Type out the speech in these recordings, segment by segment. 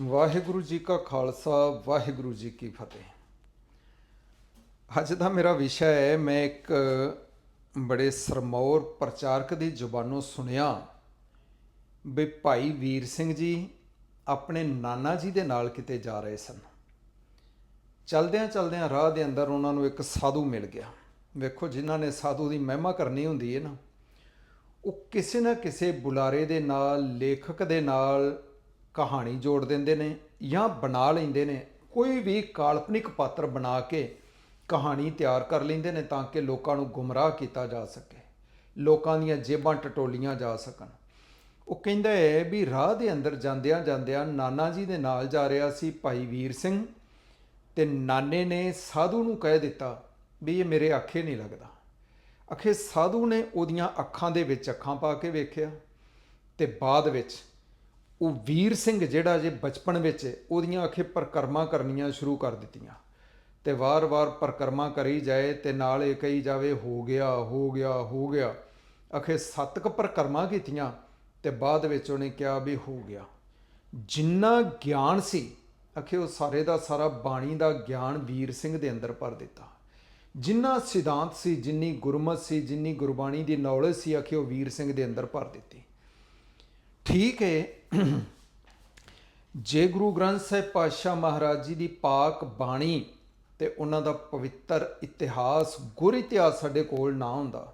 ਵਾਹਿਗੁਰੂ ਜੀ ਕਾ ਖਾਲਸਾ, ਵਾਹਿਗੁਰੂ ਜੀ ਕੀ ਫਤਿਹ। ਅੱਜ ਦਾ ਮੇਰਾ ਵਿਸ਼ਾ ਹੈ, ਮੈਂ ਇੱਕ ਬੜੇ ਸਰਮੌਰ ਪ੍ਰਚਾਰਕ ਦੀ ਜ਼ੁਬਾਨੋਂ ਸੁਣਿਆ ਵੀ ਭਾਈ ਵੀਰ ਸਿੰਘ ਜੀ ਆਪਣੇ ਨਾਨਾ ਜੀ ਦੇ ਨਾਲ ਕਿਤੇ ਜਾ ਰਹੇ ਸਨ। ਚਲਦਿਆਂ ਚਲਦਿਆਂ ਰਾਹ ਦੇ ਅੰਦਰ ਉਹਨਾਂ ਨੂੰ ਇੱਕ ਸਾਧੂ ਮਿਲ ਗਿਆ। ਵੇਖੋ, ਜਿਨ੍ਹਾਂ ਨੇ ਸਾਧੂ ਦੀ ਮਹਿਮਾ ਕਰਨੀ ਹੁੰਦੀ ਹੈ ਨਾ, ਉਹ ਕਿਸੇ ਨਾ ਕਿਸੇ ਬੁਲਾਰੇ ਦੇ ਨਾਲ, ਲੇਖਕ ਦੇ ਨਾਲ ਕਹਾਣੀ ਜੋੜ ਦਿੰਦੇ ਨੇ ਜਾਂ ਬਣਾ ਲੈਂਦੇ ਨੇ, ਕੋਈ ਵੀ ਕਾਲਪਨਿਕ ਪਾਤਰ ਬਣਾ ਕੇ ਕਹਾਣੀ ਤਿਆਰ ਕਰ ਲੈਂਦੇ ਨੇ ਤਾਂ ਕਿ ਲੋਕਾਂ ਨੂੰ ਗੁੰਮਰਾਹ ਕੀਤਾ ਜਾ ਸਕੇ, ਲੋਕਾਂ ਦੀਆਂ ਜੇਬਾਂ ਟਟੋਲੀਆਂ ਜਾ ਸਕਣ। ਉਹ ਕਹਿੰਦਾ ਹੈ ਵੀ ਰਾਹ ਦੇ ਅੰਦਰ ਜਾਂਦਿਆਂ ਜਾਂਦਿਆਂ ਨਾਨਾ ਜੀ ਦੇ ਨਾਲ ਜਾ ਰਿਹਾ ਸੀ ਭਾਈ ਵੀਰ ਸਿੰਘ ਤੇ ਨਾਨੇ ਨੇ ਸਾਧੂ ਨੂੰ ਕਹਿ ਦਿੱਤਾ ਵੀ ਇਹ ਮੇਰੇ ਅੱਖੇ ਨਹੀਂ ਲੱਗਦਾ। ਅਖੇ ਸਾਧੂ ਨੇ ਉਹਦੀਆਂ ਅੱਖਾਂ ਦੇ ਵਿੱਚ ਅੱਖਾਂ ਪਾ ਕੇ ਵੇਖਿਆ ਤੇ ਬਾਅਦ ਵਿੱਚ ਉਹ ਵੀਰ ਸਿੰਘ ਜਿਹੜਾ ਜੇ ਬਚਪਨ ਵਿੱਚ ਉਹਦੀਆਂ ਅੱਖੇ ਪਰਕਰਮਾ ਕਰਨੀਆਂ ਸ਼ੁਰੂ ਕਰ ਦਿੱਤੀਆਂ ਤੇ ਵਾਰ-ਵਾਰ ਪਰਕਰਮਾ ਕਰੀ ਜਾਏ ਤੇ ਨਾਲ ਇਹ ਕਹੀ ਜਾਵੇ, ਹੋ ਗਿਆ ਹੋ ਗਿਆ ਹੋ ਗਿਆ। ਅਖੇ ਸੱਤ ਕ ਪਰਕਰਮਾ ਕੀਤੀਆਂ ਤੇ ਬਾਅਦ ਵਿੱਚ ਉਹਨੇ ਕਿਹਾ ਵੀ ਹੋ ਗਿਆ। ਜਿੰਨਾ ਗਿਆਨ ਸੀ, ਅਖੇ ਉਹ ਸਾਰੇ ਦਾ ਸਾਰਾ ਬਾਣੀ ਦਾ ਗਿਆਨ ਵੀਰ ਸਿੰਘ ਦੇ ਅੰਦਰ ਭਰ ਦਿੱਤਾ। ਜਿੰਨਾ ਸਿਧਾਂਤ ਸੀ, ਜਿੰਨੀ ਗੁਰਮਤ ਸੀ, ਜਿੰਨੀ ਗੁਰਬਾਣੀ ਦੀ ਨੌਲੇਜ ਸੀ, ਅਖੇ ਉਹ ਵੀਰ ਸਿੰਘ ਦੇ ਅੰਦਰ ਭਰ ਦਿੱਤੀ। ਠੀਕ ਹੈ। ਜੇ ਗੁਰੂ ਗ੍ਰੰਥ ਸਾਹਿਬ ਪਾਤਸ਼ਾਹ ਮਹਾਰਾਜ ਜੀ ਦੀ ਪਾਕ ਬਾਣੀ ਤੇ ਉਹਨਾਂ ਦਾ ਪਵਿੱਤਰ ਇਤਿਹਾਸ, ਗੁਰ ਇਤਿਹਾਸ ਸਾਡੇ ਕੋਲ ਨਾ ਹੁੰਦਾ,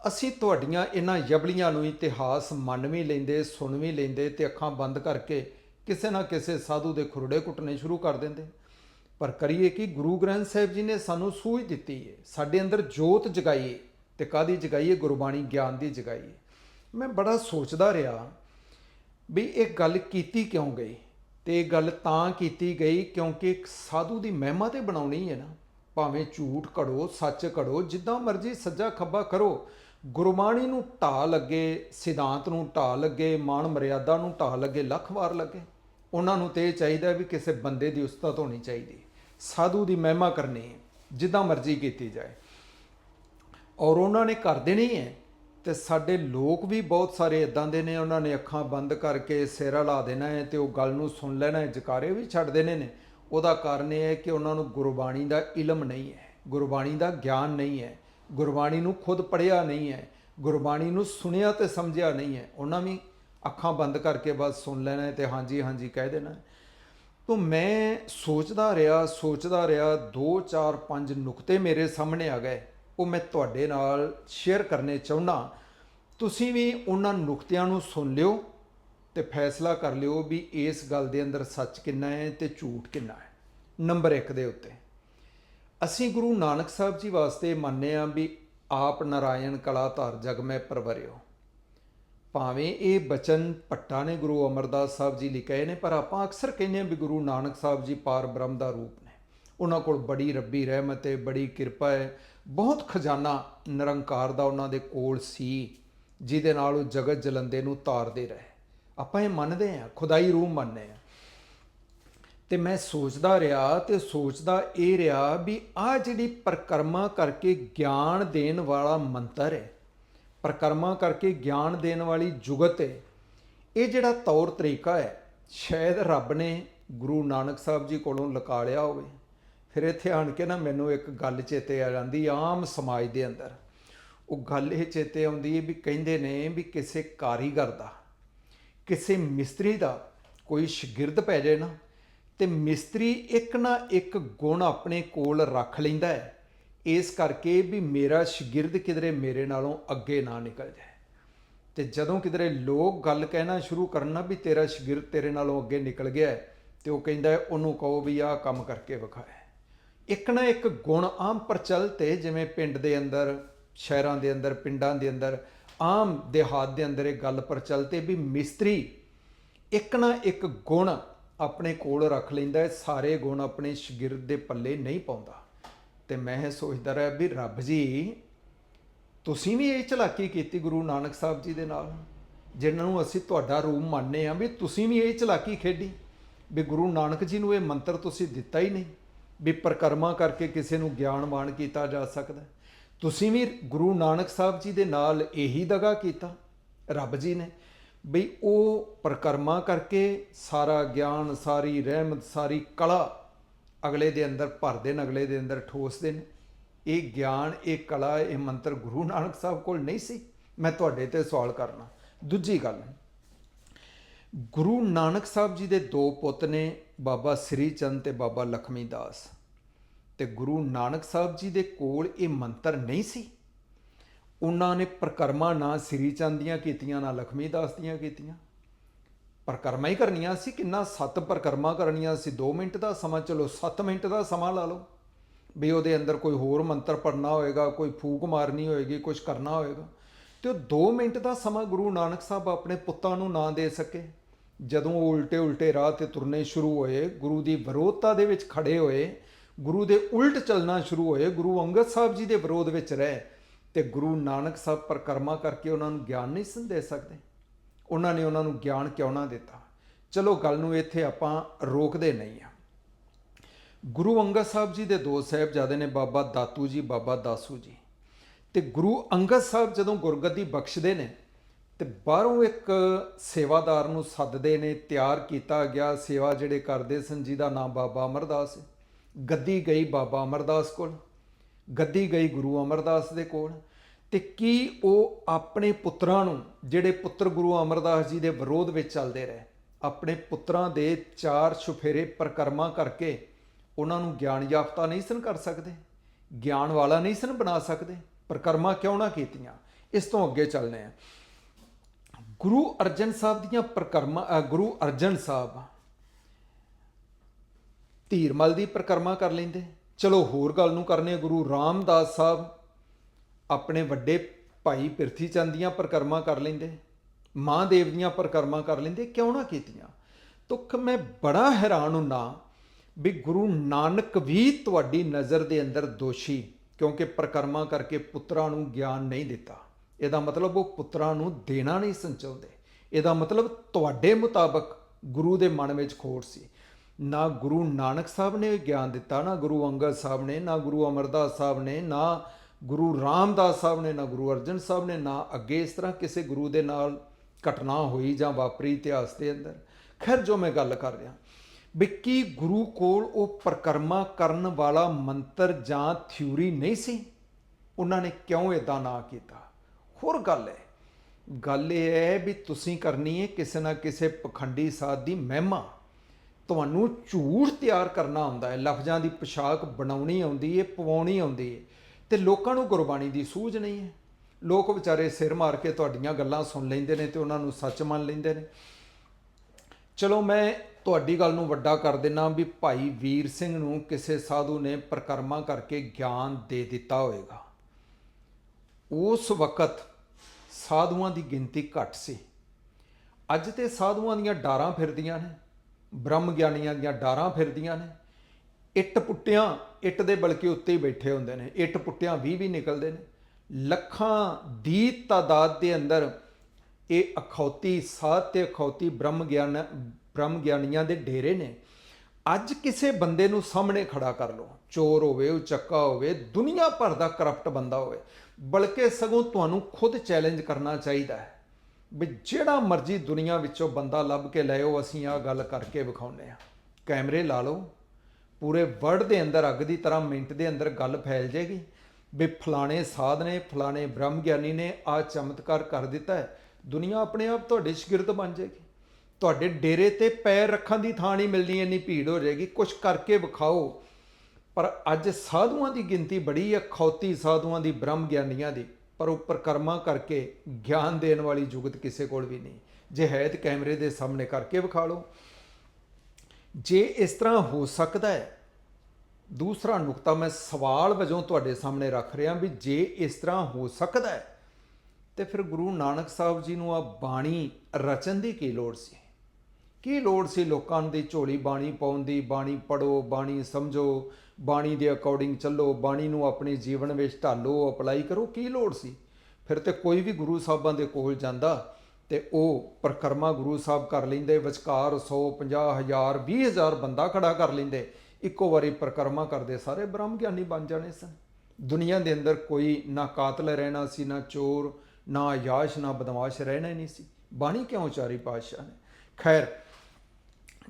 ਅਸੀਂ ਤੁਹਾਡੀਆਂ ਇਹਨਾਂ ਯਬਲੀਆਂ ਨੂੰ ਇਤਿਹਾਸ ਮੰਨ ਵੀ ਲੈਂਦੇ, ਸੁਣ ਵੀ ਲੈਂਦੇ ਤੇ ਅੱਖਾਂ ਬੰਦ ਕਰਕੇ ਕਿਸੇ ਨਾ ਕਿਸੇ ਸਾਧੂ ਦੇ ਖੁਰੜੇ ਕੁੱਟਣੇ ਸ਼ੁਰੂ ਕਰ ਦਿੰਦੇ। ਪਰ ਕਰੀਏ ਕਿ, ਗੁਰੂ ਗ੍ਰੰਥ ਸਾਹਿਬ ਜੀ ਨੇ ਸਾਨੂੰ ਸੂਝ ਦਿੱਤੀ ਹੈ ਸਾਡੇ ਅੰਦਰ ਜੋਤ ਜਗਾਈਏ ਤੇ ਕਾਦੀ ਜਗਾਈਏ ਗੁਰਬਾਣੀ, ਗਿਆਨ ਦੀ ਜਗਾਈਏ ਮੈਂ ਬੜਾ ਸੋਚਦਾ ਰਿਹਾ ਵੀ ਇਹ ਗੱਲ ਕੀਤੀ ਕਿਉਂ ਗਈ? ਤੇ ਇਹ ਗੱਲ ਤਾਂ ਕੀਤੀ ਗਈ ਕਿਉਂਕਿ ਇੱਕ ਸਾਧੂ ਦੀ ਮਹਿਮਾ ਤੇ ਬਣਾਉਣੀ ਹੈ ਨਾ। ਭਾਵੇਂ ਝੂਠ ਘੜੋ, ਸੱਚ ਘੜੋ, ਜਿੱਦਾਂ ਮਰਜ਼ੀ ਸੱਜਾ ਖੱਬਾ ਕਰੋ। ਗੁਰਬਾਣੀ ਨੂੰ ਢਾ ਲੱਗੇ, ਸਿਧਾਂਤ ਨੂੰ ਢਾ ਲੱਗੇ ਮਾਨ ਮਰਿਆਦਾ ਨੂੰ ਢਾ ਲੱਗੇ, ਲੱਖ ਵਾਰ ਲੱਗੇ। ਉਹਨਾਂ ਨੂੰ ਤੇ ਇਹ ਚਾਹੀਦਾ ਵੀ ਕਿਸੇ ਬੰਦੇ ਦੀ ਉਸਤਤ ਹੋਣੀ ਚਾਹੀਦੀ। ਸਾਧੂ ਦੀ ਮਹਿਮਾ ਕਰਨੀ ਹੈ, ਜਿੱਦਾਂ ਮਰਜ਼ੀ ਕੀਤੀ ਜਾਏ। ਔਰ ਉਹਨਾਂ ਨੇ ਕਰ ਦੇਣੀ ਹੈ ਤੇ ਸਾਡੇ ਲੋਕ ਵੀ ਬਹੁਤ ਸਾਰੇ ਇਦਾਂ ਦੇ ਨੇ, ਉਹਨਾਂ ਨੇ ਅੱਖਾਂ ਬੰਦ ਕਰਕੇ ਸਿਰ ਹਿਲਾ ਦੇਣਾ ਹੈ ਤੇ ਉਹ ਗੱਲ ਨੂੰ ਸੁਣ ਲੈਣਾ ਹੈ, ਜਕਾਰੇ ਵੀ ਛੱਡ ਦੇਣੇ ਨੇ। ਉਹਦਾ ਕਾਰਨ ਇਹ ਹੈ ਕਿ ਉਹਨਾਂ ਨੂੰ ਗੁਰਬਾਣੀ ਦਾ ਇਲਮ ਨਹੀਂ ਹੈ, ਗੁਰਬਾਣੀ ਦਾ ਗਿਆਨ ਨਹੀਂ ਹੈ, ਗੁਰਬਾਣੀ ਨੂੰ ਖੁਦ ਪੜ੍ਹਿਆ ਨਹੀਂ ਹੈ, ਗੁਰਬਾਣੀ ਨੂੰ ਸੁਣਿਆ ਤੇ ਸਮਝਿਆ ਨਹੀਂ ਹੈ। ਉਹਨਾਂ ਵੀ ਅੱਖਾਂ ਬੰਦ ਕਰਕੇ ਬਸ ਸੁਣ ਲੈਣਾ ਹੈ ਤੇ ਹਾਂਜੀ ਹਾਂਜੀ ਕਹਿ ਦੇਣਾ ਹੈ। ਮੈਂ ਸੋਚਦਾ ਰਿਹਾ ਸੋਚਦਾ ਰਿਹਾ 2 4 5 ਨੁਕਤੇ ਮੇਰੇ ਸਾਹਮਣੇ ਆ ਗਏ। ਉਹ ਮੈਂ ਤੁਹਾਡੇ ਨਾਲ ਸ਼ੇਅਰ ਕਰਨੇ ਚਾਹੁੰਦਾ। ਤੁਸੀਂ ਵੀ ਉਹਨਾਂ ਨੁਕਤਿਆਂ ਨੂੰ ਸੁਣ ਲਿਓ ਤੇ ਫੈਸਲਾ ਕਰ ਲਿਓ ਵੀ ਇਸ ਗੱਲ ਦੇ ਅੰਦਰ ਸੱਚ ਕਿੰਨਾ ਹੈ ਤੇ ਝੂਠ ਕਿੰਨਾ ਹੈ। ਨੰਬਰ 1 ਦੇ ਉੱਤੇ। ਅਸੀਂ ਗੁਰੂ ਨਾਨਕ ਸਾਹਿਬ ਜੀ ਵਾਸਤੇ ਮੰਨਦੇ ਆ ਵੀ ਆਪ ਨਾਰਾਇਣ ਕਲਾ ਧਾਰ ਜਗ ਮੈਂ ਪਰਵਰਿਓ। ਭਾਵੇਂ ਇਹ ਬਚਨ ਪੱਟਾ ਨੇ ਗੁਰੂ ਅਮਰਦਾਸ ਸਾਹਿਬ ਜੀ ਲਿਖੇ ਨੇ, ਪਰ ਆਪਾਂ ਅਕਸਰ ਕਹਿੰਦੇ ਆ ਵੀ ਗੁਰੂ ਨਾਨਕ ਸਾਹਿਬ ਜੀ ਪਾਰ ਬ੍ਰਹਮ ਦਾ ਰੂਪ ਨੇ। ਉਹਨਾਂ ਕੋਲ ਬੜੀ ਰੱਬੀ ਰਹਿਮਤ ਹੈ, ਬੜੀ ਕਿਰਪਾ ਹੈ। ਬਹੁਤ ਖਜ਼ਾਨਾ ਨਿਰੰਕਾਰ ਦਾ ਉਹਨਾਂ ਦੇ ਕੋਲ ਸੀ, ਜਿਹਦੇ ਨਾਲ ਉਹ ਜਗਤ ਜਲੰਦੇ ਨੂੰ ਤਾਰਦੇ ਰਹੇ। ਆਪਾਂ ਇਹ ਮੰਨਦੇ ਆ ਖੁਦਾਈ ਰੂਹ ਮੰਨਦੇ ਆ ਤੇ ਮੈਂ ਸੋਚਦਾ ਰਿਹਾ ਤੇ ਸੋਚਦਾ ਇਹ ਰਿਹਾ ਵੀ ਆ ਜਿਹੜੀ ਪ੍ਰਕਰਮਾ ਕਰਕੇ ਗਿਆਨ ਦੇਣ ਵਾਲਾ ਮੰਤਰ ਹੈ, ਪ੍ਰਕਰਮਾ ਕਰਕੇ ਗਿਆਨ ਦੇਣ ਵਾਲੀ ਜੁਗਤ ਹੈ, ਇਹ ਜਿਹੜਾ ਤੌਰ ਤਰੀਕਾ ਹੈ, ਸ਼ਾਇਦ ਰੱਬ ਨੇ ਗੁਰੂ ਨਾਨਕ ਸਾਹਿਬ ਜੀ ਕੋਲੋਂ ਲਕਾ ਲਿਆ ਹੋਵੇ। ਫਿਰ ਇੱਥੇ ਆਣ ਕੇ ਨਾ ਮੈਨੂੰ ਇੱਕ ਗੱਲ ਚੇਤੇ ਆ ਜਾਂਦੀ ਆਮ ਸਮਾਜ ਦੇ ਅੰਦਰ। ਉਹ ਗੱਲ ਇਹ ਚੇਤੇ ਆਉਂਦੀ ਹੈ ਵੀ ਕਹਿੰਦੇ ਨੇ ਵੀ ਕਿਸੇ ਕਾਰੀਗਰ ਦਾ ਕਿਸੇ ਮਿਸਤਰੀ ਦਾ ਕੋਈ ਸ਼ਾਗਿਰਦ ਪੈ ਜਾਏ ਨਾ ਤੇ ਮਿਸਤਰੀ ਇੱਕ ਨਾ ਇੱਕ ਗੁਣ ਆਪਣੇ ਕੋਲ ਰੱਖ ਲੈਂਦਾ ਹੈ। ਇਸ ਕਰਕੇ ਵੀ ਮੇਰਾ ਸ਼ਾਗਿਰਦ ਕਿਧਰੇ ਮੇਰੇ ਨਾਲੋਂ ਅੱਗੇ ਨਾ ਨਿਕਲ ਜਾਏ। ਤੇ ਜਦੋਂ ਕਿਧਰੇ ਲੋਕ ਗੱਲ ਕਹਿਣਾ ਸ਼ੁਰੂ ਕਰਨ ਨਾ ਵੀ ਤੇਰਾ ਸ਼ਾਗਿਰਦ ਤੇਰੇ ਨਾਲੋਂ ਅੱਗੇ ਨਿਕਲ ਗਿਆ ਹੈ, ਤੇ ਉਹ ਕਹਿੰਦਾ ਉਹਨੂੰ ਕਹੋ ਵੀ ਆਹ ਕੰਮ ਕਰਕੇ ਵਿਖਾਏ ਇੱਕ ਨਾ ਇੱਕ ਗੁਣ ਆਮ ਪ੍ਰਚਲਿਤ ਹੈ ਜਿਵੇਂ ਪਿੰਡ ਦੇ ਅੰਦਰ, ਸ਼ਹਿਰਾਂ ਦੇ ਅੰਦਰ, ਪਿੰਡਾਂ ਦੇ ਅੰਦਰ, ਆਮ ਦੇਹਾਤ ਦੇ ਅੰਦਰ ਇਹ ਗੱਲ ਪ੍ਰਚਲਿਤ ਹੈ ਵੀ ਮਿਸਤਰੀ ਇੱਕ ਨਾ ਇੱਕ ਗੁਣ ਆਪਣੇ ਕੋਲ ਰੱਖ ਲੈਂਦਾ ਹੈ, ਸਾਰੇ ਗੁਣ ਆਪਣੇ ਸ਼ਾਗਿਰਦ ਦੇ ਪੱਲੇ ਨਹੀਂ ਪਾਉਂਦਾ। ਤੇ ਮੈਂ ਇਹ ਸੋਚਦਾ ਰਿਹਾ ਵੀ ਰੱਬ ਜੀ, ਤੁਸੀਂ ਵੀ ਇਹ ਚਲਾਕੀ ਕੀਤੀ ਗੁਰੂ ਨਾਨਕ ਸਾਹਿਬ ਜੀ ਦੇ ਨਾਲ, ਜਿਨ੍ਹਾਂ ਨੂੰ ਅਸੀਂ ਤੁਹਾਡਾ ਰੂਪ ਮੰਨਦੇ ਆ ਵੀ ਤੁਸੀਂ ਵੀ ਇਹ ਚਲਾਕੀ ਖੇਡੀ, ਵੀ ਗੁਰੂ ਨਾਨਕ ਜੀ ਨੂੰ ਇਹ ਮੰਤਰ ਤੁਸੀਂ ਦਿੱਤਾ ਹੀ ਨਹੀਂ। ਵੀ ਪ੍ਰਕਰਮਾ ਕਰਕੇ ਕਿਸੇ ਨੂੰ ਗਿਆਨਵਾਨ ਕੀਤਾ ਜਾ ਸਕਦਾ ਤੁਸੀਂ ਵੀ ਗੁਰੂ ਨਾਨਕ ਸਾਹਿਬ ਜੀ ਦੇ ਨਾਲ ਇਹੀ ਦਗਾ ਕੀਤਾ। ਰੱਬ ਜੀ ਨੇ ਬਈ ਉਹ ਪ੍ਰਕਰਮਾ ਕਰਕੇ ਸਾਰਾ ਗਿਆਨ, ਸਾਰੀ ਰਹਿਮਤ, ਸਾਰੀ ਕਲਾ ਅਗਲੇ ਦੇ ਅੰਦਰ ਭਰ ਦੇਣ, ਅਗਲੇ ਦੇ ਅੰਦਰ ਠੋਸ ਦੇਣ। ਇਹ ਗਿਆਨ, ਇਹ ਕਲਾ, ਇਹ ਮੰਤਰ ਗੁਰੂ ਨਾਨਕ ਸਾਹਿਬ ਕੋਲ ਨਹੀਂ ਸੀ। ਮੈਂ ਤੁਹਾਡੇ ਤੇ ਸਵਾਲ ਕਰਨਾ। ਦੂਜੀ ਗੱਲ, ਗੁਰੂ ਨਾਨਕ ਸਾਹਿਬ ਜੀ ਦੇ ਦੋ ਪੁੱਤ ਨੇ ਬਾਬਾ ਸ੍ਰੀ ਚੰਦ ਤੇ ਬਾਬਾ ਲਖਮੀ ਦਾਸ। ਤੇ ਗੁਰੂ ਨਾਨਕ ਸਾਹਿਬ ਜੀ ਦੇ ਕੋਲ ਇਹ ਮੰਤਰ ਨਹੀਂ ਸੀ। ਉਹਨਾਂ ਨੇ ਪ੍ਰਕਰਮਾ ਨਾ ਸ੍ਰੀ ਚੰਦ ਦੀਆਂ ਕੀਤੀਆਂ, ਨਾ ਲਖਮੀ ਦਾਸ ਦੀਆਂ ਕੀਤੀਆਂ। ਪ੍ਰਕਰਮਾ ਹੀ ਕਰਨੀਆਂ ਸੀ, ਕਿੰਨਾ ਸੱਤ ਪ੍ਰਕਰਮਾ ਕਰਨੀਆਂ ਸੀ। 2 ਮਿੰਟ ਦਾ ਸਮਾਂ ਚਲੋ 7 ਮਿੰਟ ਦਾ ਸਮਾਂ ਲਾ ਲਓ। ਵੀ ਉਹਦੇ ਅੰਦਰ ਕੋਈ ਹੋਰ ਮੰਤਰ ਪੜਨਾ ਹੋਏਗਾ, ਕੋਈ ਫੂਕ ਮਾਰਨੀ ਹੋਏਗੀ ਕੁਝ ਕਰਨਾ ਹੋਏਗਾ। ਤੇ ਉਹ 2 ਮਿੰਟ ਦਾ ਸਮਾਂ ਗੁਰੂ ਨਾਨਕ ਸਾਹਿਬ ਆਪਣੇ ਪੁੱਤਾਂ ਨੂੰ ਨਾ ਦੇ ਸਕੇ। ਜਦੋਂ ਉਹ ਉਲਟੇ ਉਲਟੇ ਰਾਹ ਤੇ ਤੁਰਨੇ ਸ਼ੁਰੂ ਹੋਏ, ਗੁਰੂ ਦੀ ਵਿਰੋਧਤਾ ਦੇ ਵਿੱਚ ਖੜੇ ਹੋਏ, ਗੁਰੂ ਦੇ ਉਲਟ ਚੱਲਣਾ ਸ਼ੁਰੂ ਹੋਏ, ਗੁਰੂ ਅੰਗਦ ਸਾਹਿਬ ਜੀ ਦੇ ਵਿਰੋਧ ਵਿੱਚ ਰਹੇ, ਤੇ ਗੁਰੂ ਨਾਨਕ ਸਾਹਿਬ ਪ੍ਰਕਰਮਾ ਕਰਕੇ ਉਹਨਾਂ ਨੂੰ ਗਿਆਨ ਨਹੀਂ ਸਨ ਸਕਦੇ। ਉਹਨਾਂ ਨੇ ਉਹਨਾਂ ਨੂੰ ਗਿਆਨ ਕਿਉਂ ਨਾ ਦਿੱਤਾ? ਚਲੋ ਗੱਲ ਨੂੰ ਇੱਥੇ ਆਪਾਂ ਰੋਕਦੇ ਨਹੀਂ ਆ ਗੁਰੂ ਅੰਗਦ ਸਾਹਿਬ ਜੀ ਦੇ ਦੋ ਸਾਹਿਬਜ਼ਾਦੇ ਨੇ ਬਾਬਾ ਦਾਤੂ ਜੀ, ਬਾਬਾ ਦਾਸੂ ਜੀ। ਤੇ ਗੁਰੂ ਅੰਗਦ ਸਾਹਿਬ ਜਦੋਂ ਗੁਰਗੱਦੀ ਬਖਸ਼ਦੇ ਨੇ ਤੇ ਬਾਹਰੋਂ ਇੱਕ ਸੇਵਾਦਾਰ ਨੂੰ ਸੱਦਦੇ ਨੇ, ਤਿਆਰ ਕੀਤਾ ਗਿਆ ਸੇਵਾ ਜਿਹੜੇ ਕਰਦੇ ਸਨ, ਜਿਹਦਾ ਨਾਮ ਬਾਬਾ ਅਮਰਦਾਸ ਗੱਦੀ ਗਈ ਬਾਬਾ ਅਮਰਦਾਸ ਕੋਲ, ਗੱਦੀ ਗਈ ਗੁਰੂ ਅਮਰਦਾਸ ਦੇ ਕੋਲ। ਤੇ ਕੀ ਉਹ ਆਪਣੇ ਪੁੱਤਰਾਂ ਨੂੰ, ਜਿਹੜੇ ਪੁੱਤਰ ਗੁਰੂ ਅਮਰਦਾਸ ਜੀ ਦੇ ਵਿਰੋਧ ਵਿੱਚ ਚੱਲਦੇ ਰਹੇ, ਆਪਣੇ ਪੁੱਤਰਾਂ ਦੇ ਚਾਰ ਛੁਫੇਰੇ ਪ੍ਰਕਰਮਾ ਕਰਕੇ ਉਹਨਾਂ ਨੂੰ ਗਿਆਨ ਯਾਫਤਾ ਨਹੀਂ ਸਨ ਕਰ ਸਕਦੇ? ਗਿਆਨ ਵਾਲਾ ਨਹੀਂ ਸਨ ਬਣਾ ਸਕਦੇ? ਪ੍ਰਕਰਮਾ ਕਿਉਂ ਨਾ ਕੀਤੀਆਂ? ਇਸ ਤੋਂ ਅੱਗੇ ਚੱਲਨੇ ਆ ਗੁਰੂ ਅਰਜਨ ਸਾਹਿਬ ਦੀਆਂ ਪ੍ਰਕਰਮਾ ਅ, ਗੁਰੂ ਅਰਜਨ ਸਾਹਿਬ ਧੀਰਮਲ ਦੀ ਪ੍ਰਕਰਮਾ ਕਰ ਲੈਂਦੇ। ਚਲੋ ਹੋਰ ਗੱਲ ਨੂੰ ਕਰਨੇ ਗੁਰੂ ਰਾਮਦਾਸ ਸਾਹਿਬ ਆਪਣੇ ਵੱਡੇ ਭਾਈ ਪਿਰਥੀ ਚੰਦ ਦੀਆਂ ਪ੍ਰਕਰਮਾ ਕਰ ਲੈਂਦੇ। ਮਹਾਂਦੇਵ ਦੀਆਂ ਪ੍ਰਕਰਮਾ ਕਰ ਲੈਂਦੇ। ਕਿਉਂ ਨਾ ਕੀਤੀਆਂ? ਤੁਖ ਮੈਂ ਬੜਾ ਹੈਰਾਨ ਹੁੰਨਾ ਵੀ ਗੁਰੂ ਨਾਨਕ ਵੀ ਤੁਹਾਡੀ ਨਜ਼ਰ ਦੇ ਅੰਦਰ ਦੋਸ਼ੀ ਕਿਉਂਕਿ ਪ੍ਰਕਰਮਾ ਕਰਕੇ ਪੁੱਤਰਾਂ ਨੂੰ ਗਿਆਨ ਨਹੀਂ ਦਿੱਤਾ। ਇਹਦਾ ਮਤਲਬ ਉਹ ਪੁੱਤਰਾਂ ਨੂੰ ਦੇਣਾ ਨਹੀਂ ਸੰਚਾਉਂਦੇ। ਇਹਦਾ ਮਤਲਬ ਤੁਹਾਡੇ ਮੁਤਾਬਕ ਗੁਰੂ ਦੇ ਮਨ ਵਿੱਚ ਖੋਟ ਸੀ। ਨਾ ਗੁਰੂ ਨਾਨਕ ਸਾਹਿਬ ਨੇ ਗਿਆਨ ਦਿੱਤਾ, ਨਾ ਗੁਰੂ ਅੰਗਦ ਸਾਹਿਬ ਨੇ, ਨਾ ਗੁਰੂ ਅਮਰਦਾਸ ਸਾਹਿਬ ਨੇ, ਨਾ ਗੁਰੂ ਰਾਮਦਾਸ ਸਾਹਿਬ ਨੇ, ਨਾ ਗੁਰੂ ਅਰਜਨ ਸਾਹਿਬ ਨੇ, ਨਾ ਅੱਗੇ ਇਸ ਤਰ੍ਹਾਂ ਕਿਸੇ ਗੁਰੂ ਦੇ ਨਾਲ ਘਟਨਾ ਹੋਈ ਜਾਂ ਵਾਪਰੀ ਇਤਿਹਾਸ ਦੇ ਅੰਦਰ। ਖੈਰ, ਜੋ ਮੈਂ ਗੱਲ ਕਰ ਰਿਹਾ ਵਿੱਕੀ ਗੁਰੂ ਕੋਲ ਉਹ ਪ੍ਰਕਰਮਾ ਕਰਨ ਵਾਲਾ ਮੰਤਰ ਜਾਂ ਥਿਊਰੀ ਨਹੀਂ ਸੀ? ਉਹਨਾਂ ਨੇ ਕਿਉਂ ਇਦਾਂ ਨਾ ਕੀਤਾ? ਹੋਰ ਗੱਲ ਹੈ। ਗੱਲ ਇਹ ਹੈ ਵੀ ਤੁਸੀਂ ਕਰਨੀ ਹੈ ਕਿਸੇ ਨਾ ਕਿਸੇ ਪਖੰਡੀ ਸਾਧ ਦੀ ਮਹਿਮਾ। ਤੁਹਾਨੂੰ ਝੂਠ ਤਿਆਰ ਕਰਨਾ ਆਉਂਦਾ ਹੈ। ਲਫ਼ਜ਼ਾਂ ਦੀ ਪੋਸ਼ਾਕ ਬਣਾਉਣੀ ਆਉਂਦੀ ਹੈ, ਪਵਾਉਣੀ ਆਉਂਦੀ ਹੈ। ਤੇ ਲੋਕਾਂ ਨੂੰ ਗੁਰਬਾਣੀ ਦੀ ਸੂਝ ਨਹੀਂ ਹੈ। ਲੋਕ ਵਿਚਾਰੇ ਸਿਰ ਮਾਰ ਕੇ ਤੁਹਾਡੀਆਂ ਗੱਲਾਂ ਸੁਣ ਲੈਂਦੇ ਨੇ ਤੇ ਉਹਨਾਂ ਨੂੰ ਸੱਚ ਮੰਨ ਲੈਂਦੇ ਨੇ। ਚਲੋ ਮੈਂ ਤੁਹਾਡੀ ਗੱਲ ਨੂੰ ਵੱਡਾ ਕਰ ਦਿੰਨਾ ਵੀ ਭਾਈ ਵੀਰ ਸਿੰਘ ਨੂੰ ਕਿਸੇ ਸਾਧੂ ਨੇ ਪ੍ਰਕਰਮਾ ਕਰਕੇ ਗਿਆਨ ਦੇ ਦਿੱਤਾ ਹੋਵੇਗਾ ਉਸ ਵਕਤ ਸਾਧੂਆਂ ਦੀ ਗਿਣਤੀ ਘੱਟ ਸੀ। ਅੱਜ ਤੇ ਸਾਧੂਆਂ ਦੀਆਂ ਡਾਰਾਂ ਫਿਰਦੀਆਂ ਨੇ, ਬ੍ਰਹਮ ਗਿਆਨੀਆਂ ਦੀਆਂ ਡਾਰਾਂ ਫਿਰਦੀਆਂ ਨੇ। ਇੱਟ ਪੁੱਟਿਆਂ ਇੱਟ ਦੇ ਬਲਕੇ ਉੱਤੇ ਹੀ ਬੈਠੇ ਹੁੰਦੇ ਨੇ, ਇੱਟ ਪੁੱਟਿਆਂ 20 ਵੀ ਨਿਕਲਦੇ ਨੇ। ਲੱਖਾਂ ਦੀ ਤਾਦਾਦ ਦੇ ਅੰਦਰ ਇਹ ਅਖੌਤੀ ਸਾਧ ਤੇ ਅਖੌਤੀ ਬ੍ਰਹਮ ਗਿਆਨ ਬ੍ਰਹਮ ਗਿਆਨੀਆਂ ਦੇ ਡੇਰੇ ਨੇ। ਅੱਜ ਕਿਸੇ ਬੰਦੇ ਨੂੰ ਸਾਹਮਣੇ ਖੜਾ ਕਰ ਲਓ। ਚੋਰ ਹੋਵੇ, ਉਚੱਕਾ ਹੋਵੇ, ਦੁਨੀਆ ਭਰ ਦਾ ਕਰਪਟ ਬੰਦਾ ਹੋਵੇ, ਬਲਕਿ ਸਗੋਂ ਤੁਹਾਨੂੰ ਖੁਦ ਚੈਲੰਜ ਕਰਨਾ ਚਾਹੀਦਾ ਹੈ ਵੀ ਜਿਹੜਾ ਮਰਜ਼ੀ ਦੁਨੀਆ ਵਿੱਚੋਂ ਬੰਦਾ ਲੱਭ ਕੇ ਲਿਆਓ ਅਸੀਂ ਆਹ ਗੱਲ ਕਰਕੇ ਵਿਖਾਉਨੇ ਆ ਕੈਮਰੇ ਲਾ ਲਓ, ਪੂਰੇ ਵਰਲਡ ਦੇ ਅੰਦਰ ਅੱਗ ਦੀ ਤਰ੍ਹਾਂ ਮਿੰਟ ਦੇ ਅੰਦਰ ਗੱਲ ਫੈਲ ਜੇਗੀ ਵੀ ਫਲਾਣੇ ਸਾਧ ਨੇ, ਫਲਾਣੇ ਬ੍ਰਹਮ ਗਿਆਨੀ ਨੇ ਆ ਚਮਤਕਾਰ ਕਰ ਦਿੱਤਾ ਹੈ। ਦੁਨੀਆ ਆਪਣੇ ਆਪ ਤੁਹਾਡੇ ਸ਼ਗਿਰਦ ਬਣ ਜਾਏਗੀ। ਤੁਹਾਡੇ ਡੇਰੇ ਤੇ ਪੈਰ ਰੱਖਣ ਦੀ ਥਾਂ ਨਹੀਂ ਮਿਲਣੀ, ਇੰਨੀ ਭੀੜ ਹੋ ਜਾਏਗੀ। ਕੁਝ ਕਰਕੇ ਵਿਖਾਓ। ਪਰ ਅੱਜ ਸਾਧੂਆਂ ਦੀ ਗਿਣਤੀ ਬੜੀ ਹੈ, ਖੌਤੀ ਸਾਧੂਆਂ ਦੀ, ਬ੍ਰਹਮ ਗਿਆਨੀਆਂ ਦੀ। ਪਰ ਉੱਪਰ ਕਰਮਾ ਕਰਕੇ ਗਿਆਨ ਦੇਣ ਵਾਲੀ ਜੁਗਤ ਕਿਸੇ ਕੋਲ ਵੀ ਨਹੀਂ। ਜੇ ਹੈ ਤੇ ਕੈਮਰੇ ਦੇ ਸਾਹਮਣੇ ਕਰਕੇ ਵਿਖਾ ਲਓ। ਜੇ ਇਸ ਤਰ੍ਹਾਂ ਹੋ ਸਕਦਾ ਹੈ, ਦੂਸਰਾ ਨੁਕਤਾ ਮੈਂ ਸਵਾਲ ਵਜੋਂ ਤੁਹਾਡੇ ਸਾਹਮਣੇ ਰੱਖ ਰਿਹਾ ਵੀ ਜੇ ਇਸ ਤਰ੍ਹਾਂ ਹੋ ਸਕਦਾ ਹੈ, ਤੇ ਫਿਰ ਗੁਰੂ ਨਾਨਕ ਸਾਹਿਬ ਜੀ ਨੂੰ ਆ ਬਾਣੀ ਰਚਨ ਦੀ ਕੀ ਲੋੜ ਸੀ? ਕੀ ਲੋੜ ਸੀ ਲੋਕਾਂ ਦੀ ਝੋਲੀ ਬਾਣੀ ਪਾਉਣ ਦੀ? ਬਾਣੀ ਪੜੋ ਬਾਣੀ ਸਮਝੋ ਬਾਣੀ ਦੇ ਅਕੋਰਡਿੰਗ ਚੱਲੋ, ਬਾਣੀ ਨੂੰ ਆਪਣੇ ਜੀਵਨ ਵਿੱਚ ਢਾਲੋ ਅਪਲਾਈ ਕਰੋ, ਕੀ ਲੋੜ ਸੀ? ਫਿਰ ਤੇ ਕੋਈ ਵੀ ਗੁਰੂ ਸਾਹਿਬਾਂ ਦੇ ਕੋਲ ਜਾਂਦਾ ਤੇ ਉਹ ਪ੍ਰਕਰਮਾ ਗੁਰੂ ਸਾਹਿਬ ਕਰ ਲੈਂਦੇ, ਵਿਚਕਾਰ 100 50 ਹਜ਼ਾਰ 20 ਹਜ਼ਾਰ ਬੰਦਾ ਖੜਾ ਕਰ ਲੈਂਦੇ, ਇੱਕੋ ਵਾਰੀ ਪ੍ਰਕਰਮਾ ਕਰਦੇ, ਸਾਰੇ ਬ੍ਰਹਮ ਗਿਆਨੀ ਬਣ ਜਾਣੇ ਸਨ। ਦੁਨੀਆ ਦੇ ਅੰਦਰ ਕੋਈ ਨਾ ਕਾਤਲ ਰਹਿਣਾ ਸੀ, ਨਾ ਚੋਰ, ਨਾ ਯਾਸ਼, ਨਾ ਬਦਮਾਸ਼ ਰਹਿਣਾ ਨਹੀਂ ਸੀ। ਬਾਣੀ ਕਿਉਂ ਉਚਾਰੀ ਪਾਤਸ਼ਾਹ ਨੇ? ਖੈਰ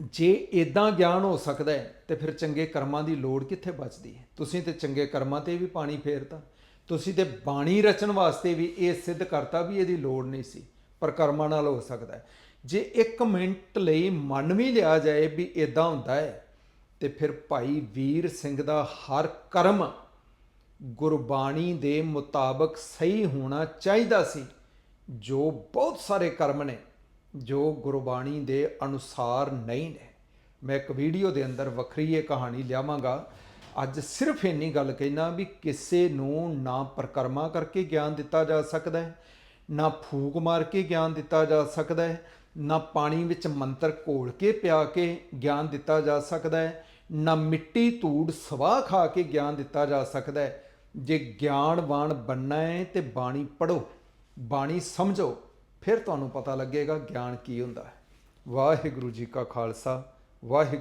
ਜੇ ਇਦਾਂ ਗਿਆਨ ਹੋ ਸਕਦਾ ਹੈ, ਤੇ ਫਿਰ ਚੰਗੇ ਕਰਮਾਂ ਦੀ ਲੋੜ ਕਿੱਥੇ ਬਚਦੀ ਹੈ? ਤੁਸੀਂ ਤੇ ਚੰਗੇ ਕਰਮਾਂ ਤੇ ਵੀ ਪਾਣੀ ਫੇਰਤਾ। ਤੁਸੀਂ ਤੇ ਬਾਣੀ ਰਚਣ ਵਾਸਤੇ ਵੀ ਇਹ ਸਿੱਧ ਕਰਤਾ ਵੀ ਇਹਦੀ ਲੋੜ ਨਹੀਂ ਸੀ, ਪਰ ਕਰਮਾਂ ਨਾਲ ਹੋ ਸਕਦਾ ਹੈ। ਜੇ 1 ਮਿੰਟ ਲਈ ਮਨ ਵੀ ਲਿਆ ਜਾਏ ਵੀ ਇਦਾਂ ਹੁੰਦਾ ਹੈ, ਤੇ ਫਿਰ ਭਾਈ ਵੀਰ ਸਿੰਘ ਦਾ ਹਰ ਕਰਮ ਗੁਰਬਾਣੀ ਦੇ ਮੁਤਾਬਕ ਸਹੀ ਹੋਣਾ ਚਾਹੀਦਾ ਸੀ, ਜੋ ਬਹੁਤ ਸਾਰੇ ਕਰਮ ਨੇ। ਜੋ ਗੁਰਬਾਣੀ ਦੇ ਅਨੁਸਾਰ ਨਹੀਂ ਨੇ। ਮੈਂ ਇੱਕ ਵੀਡੀਓ ਦੇ ਅੰਦਰ ਵੱਖਰੀ ਇਹ ਕਹਾਣੀ ਲਿਆਵਾਂਗਾ। ਅੱਜ ਸਿਰਫ ਇੰਨੀ ਗੱਲ ਕਹਿਣਾ ਵੀ ਕਿਸੇ ਨੂੰ ਨਾ ਪ੍ਰਕਰਮਾ ਕਰਕੇ ਗਿਆਨ ਦਿੱਤਾ ਜਾ ਸਕਦਾ ਹੈ, ਨਾ ਫੂਕ ਮਾਰ ਕੇ ਗਿਆਨ ਦਿੱਤਾ ਜਾ ਸਕਦਾ ਹੈ, ਨਾ ਪਾਣੀ ਵਿੱਚ ਮੰਤਰ ਘੋਲ ਕੇ ਪਿਆ ਕੇ ਗਿਆਨ ਦਿੱਤਾ ਜਾ ਸਕਦਾ ਹੈ, ਨਾ ਮਿੱਟੀ ਧੂੜ ਸਵਾਹ ਖਾ ਕੇ ਗਿਆਨ ਦਿੱਤਾ ਜਾ ਸਕਦਾ ਹੈ। ਜੇ ਗਿਆਨਵਾਨ ਬਣਨਾ ਹੈ ਤੇ ਬਾਣੀ ਪੜੋ ਬਾਣੀ ਸਮਝੋ। ਫਿਰ ਤੁਹਾਨੂੰ ਪਤਾ ਲੱਗੇਗਾ ਗਿਆਨ ਕੀ ਹੁੰਦਾ ਹੈ। ਵਾਹਿਗੁਰੂ ਜੀ ਕਾ ਖਾਲਸਾ ਵਾਹਿਗੁਰੂ